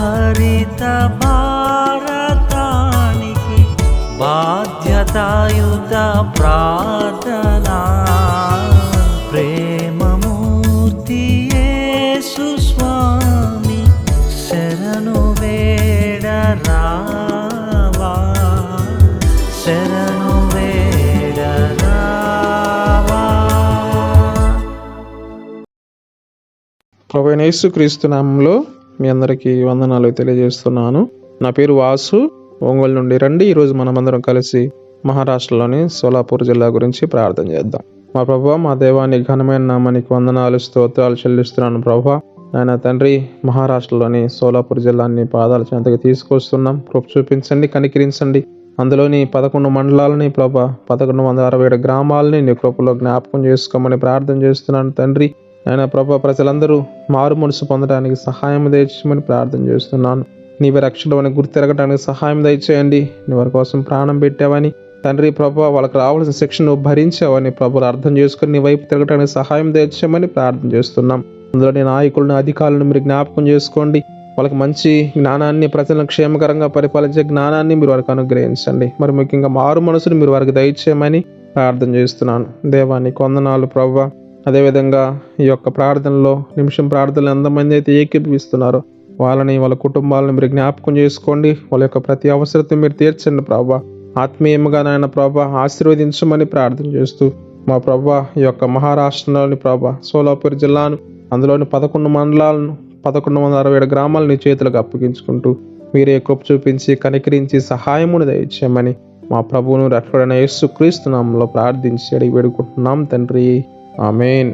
హరిత భారతానికి బాధ్యతాయుత ప్రార్థనా. ప్రేమమూర్తి సుస్వామి శరణు వేడరా ప్రభు యేసుక్రీస్తు నామంలో మీ అందరికీ వందనాలు తెలియజేస్తున్నాను. నా పేరు వాసు. ఒంగోలు నుండి రండి. ఈరోజు మనమందరం కలిసి మహారాష్ట్రలోని సోలాపూర్ జిల్లా గురించి ప్రార్థన చేద్దాం. మా ప్రభా మా దేవాన్ని ఘనమైన నామానికి వందనాలు స్తోత్రాలు చెల్లిస్తున్నాను ప్రభా. నాయన తండ్రి మహారాష్ట్రలోని సోలాపూర్ జిల్లాని పాదాల చెంతకి తీసుకొస్తున్నాం. కృప చూపించండి కనికరించండి. అందులోని పదకొండు మండలాలని ప్రభా పదకొండు వందల అరవై ఏడు గ్రామాలని నీ కృపలో జ్ఞాపకం చేసుకోమని ప్రార్థన చేస్తున్నాను తండ్రి. ఆయన ప్రభా ప్రజలందరూ మారు మనసు పొందడానికి సహాయం దయచేయమని ప్రార్థన చేస్తున్నాను. నీవే రక్షణమని గుర్తిరగడానికి సహాయం దయచేయండి. నీ వారి కోసం ప్రాణం పెట్టావని తండ్రి ప్రభా వాళ్ళకి రావాల్సిన శిక్షను భరించావని ప్రభులు అర్థం చేసుకుని నీ వైపు తిరగడానికి సహాయం దయచేయమని ప్రార్థన చేస్తున్నాం. అందులో నీ నాయకులను అధికారులను మీరు జ్ఞాపకం చేసుకోండి. వాళ్ళకి మంచి జ్ఞానాన్ని ప్రజలను క్షేమకరంగా పరిపాలించే జ్ఞానాన్ని మీరు వారికి అనుగ్రహించండి. మరి ముఖ్యంగా మారు మనసును మీరు వారికి దయచేయమని ప్రార్థన చేస్తున్నాను. దేవాన్ని కొందనాలు ప్రభా. అదేవిధంగా ఈ యొక్క ప్రార్థనలో నిమిషం ప్రార్థనలు ఎంతమంది అయితే ఏకీభవిస్తున్నారో వాళ్ళని వాళ్ళ కుటుంబాలను మీరు జ్ఞాపకం చేసుకోండి. వాళ్ళ యొక్క ప్రతి అవసరత మీరు తీర్చండి ప్రభా. ఆత్మీయముగా నాయన ప్రభా ఆశీర్వదించమని ప్రార్థన చేస్తూ మా ప్రభా ఈ యొక్క మహారాష్ట్రలోని ప్రభా సోలాపూర్ జిల్లాను అందులోని పదకొండు మండలాలను పదకొండు వందల అరవై ఏడు గ్రామాలని చేతులకు అప్పగించుకుంటూ మీరే కృప చూపించి కనికరించి సహాయమును దయచేయమని మా ప్రభువును రక్షకుడైన యేసు క్రీస్తు నామంలో ప్రార్థించి అడిగి వేడుకుంటున్నాం తండ్రి. அமேன்